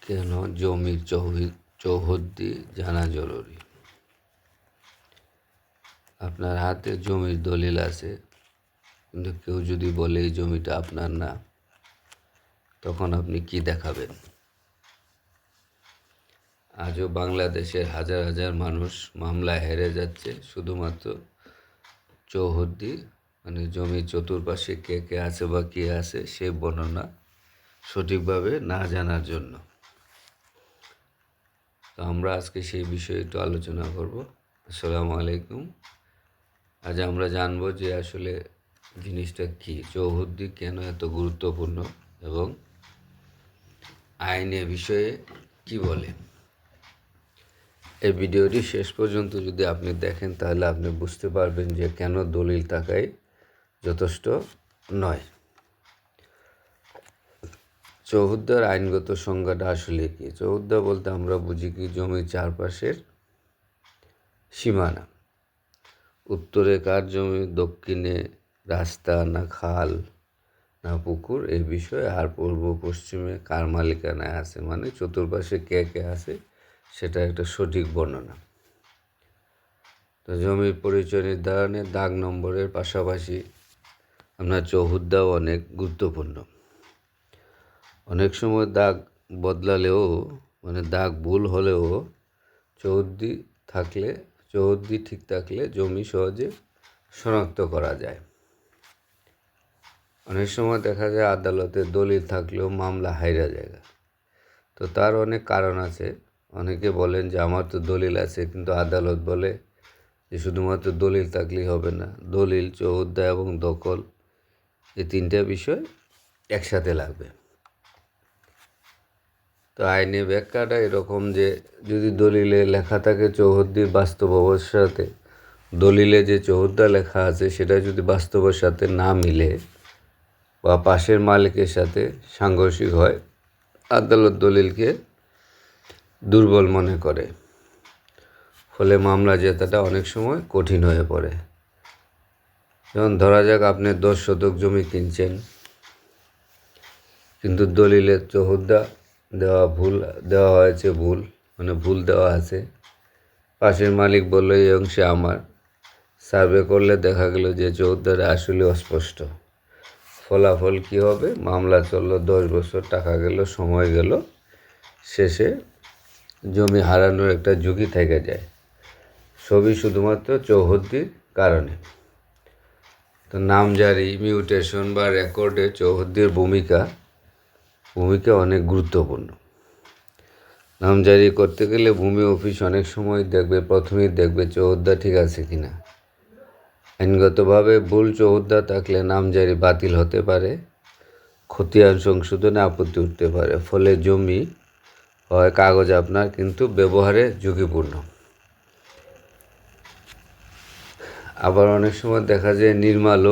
কেন জমির চৌহি- চৌহদ্দি জানা জরুরি? আপনার হাতে জমির দলিল আছে, কিন্তু কেউ যদি বলে এই জমিটা আপনার না, তখন আপনি কি দেখাবেন? আজও বাংলাদেশের হাজার হাজার মানুষ মামলায় হেরে যাচ্ছে, শুধুমাত্র চৌহদ্দি মানে জমির চতুর্পাশে কে কে আছে বা কে আছে সে বর্ণনা সঠিকভাবে না জানার জন্য। তো আমরা আজকে সেই বিষয়ে একটু আলোচনা করব। আসসালামু আলাইকুম। আজ আমরা জানব যে আসলে জিনিসটা কি, চৌহদ্দি কেন এত গুরুত্বপূর্ণ এবং আইনে বিষয়ে কি বলে? এই ভিডিওটি শেষ পর্যন্ত যদি আপনি দেখেন, তাহলে আপনি বুঝতে পারবেন যে কেন দলিল থাকাই যথেষ্ট নয়। চৌহদ্দার আইনগত সংজ্ঞাটা আসলে কি? চৌহদ্দা বলতে আমরা বুঝি কি জমির চারপাশের সীমানা? উত্তরে কার জমি, দক্ষিণে রাস্তা না খাল না পুকুর? এই বিষয়ে আর পূর্ব পশ্চিমে কার মালিকানায় আছে? মানে চতুর্পাশে কে কে আছে? সেটা একটা সঠিক বর্ণনা। তো জমির পরিচয় নির্ধারণে দাগ নম্বরের পাশাপাশি আপনার চৌহুদ্দাও অনেক গুরুত্বপূর্ণ। অনেক সময় দাগ বদলালেও মানে দাগ ভুল হলেও চৌদ্দি থাকলে চৌদ্দি ঠিক থাকলে জমি সহজে শনাক্ত করা যায়। অনেক সময় দেখা যায় আদালতে দলিল থাকলেও মামলা হাইরা যায় তো তার অনেক কারণ আছে। অনেকে বলেন যে, আমার তো দলিল আছে। কিন্তু আদালত বলে যে, শুধুমাত্র দলিল থাকলেই হবে না। দলিল চৌদ্দা এবং দখল এই তিনটা বিষয় একসাথে লাগবে। তো আইনে ব্যাখ্যাটা এরকম যে যদি দলিলে লেখা থাকে চৌহদ্দির বাস্তব অবস্থাতে দলিলে যে চৌহদ্দা লেখা আছে সেটা যদি বাস্তবের সাথে না মিলে বা পাশের মালিকের সাথে সাংঘর্ষিক হয়, আদালত দলিলকে দুর্বল মনে করে। ফলে মামলা জেতাটা অনেক সময় কঠিন হয়ে পড়ে। যেমন ধরা যাক আপনি দশ শতক জমি কিনছেন, কিন্তু দলিলের চৌহদ্দা দেওয়া ভুল, দেওয়া হয়েছে ভুল মানে ভুল দেওয়া আছে। পাশের মালিক বলল, এই অংশে আমার। সার্ভে করলে দেখা গেল যে চৌহদ্দারে আসলে অস্পষ্ট। ফলাফল কি হবে? মামলা চলল, দশ বছর টাকা গেল, সময় গেল। শেষে জমি হারানোর একটা ঝুঁকি থেকে যায়। সবই শুধুমাত্র চৌহদ্দির কারণে। তো নামজারি মিউটেশন বা রেকর্ডে চৌহদ্দির ভূমিকা। ভূমিকা অনেক গুরুত্বপূর্ণ। নামজারি করতে গেলে ভূমি অফিস অনেক সময় দেখবে প্রথমেই দেখবে চৌহদ্দা ঠিক আছে কি না আইনগতভাবে ভুল চৌহদ্দা থাকলে নামজারি বাতিল হতে পারে, খতিয়ান সংশোধনে আপত্তি উঠতে পারে, ফলে জমি হয় কাগজ আপনার, কিন্তু ব্যবহারে ঝুঁকিপূর্ণ। আবার অনেক সময় দেখা যায় নির্মাল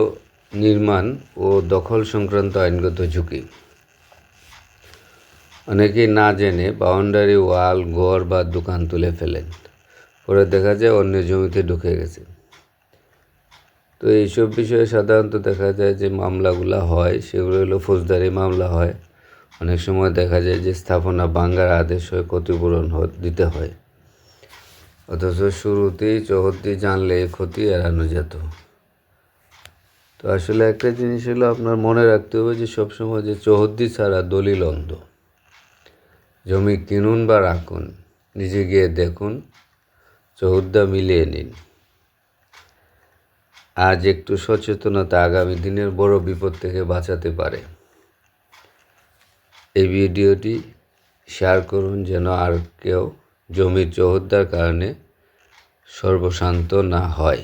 নির্মাণ ও দখল সংক্রান্ত আইনগত ঝুঁকি। অনেকেই না জেনে বাউন্ডারি ওয়াল ঘর বা দোকান তুলে ফেলেন। পরে দেখা যায় অন্য জমিতে ঢুকে গেছে তো এইসব বিষয়ে সাধারণত দেখা যায় যে মামলাগুলো হয়, সেগুলো হলো ফৌজদারি মামলা হয়। অনেক সময় দেখা যায় যে স্থাপনা বাঙ্গার আদেশ হয়ে, ক্ষতিপূরণ দিতে হয়। অথচ শুরুতেই চৌহদ্দি জানলে ক্ষতি এড়ানো যেত তো আসলে একটা জিনিস হলো আপনার মনে রাখতে হবে যে সবসময় যে চৌহদ্দি ছাড়া দলিল অন্ধ। জমি কিনুন বা রাখুন, নিজে গিয়ে দেখুন, চৌহদ্দা মিলিয়ে নিন। আজ একটু সচেতনতা আগামী দিনের বড় বিপদ থেকে বাঁচাতে পারে। এই ভিডিওটি শেয়ার করুন যেন আর কেউ জমির চৌহদ্দার কারণে সর্বশান্ত না হয়।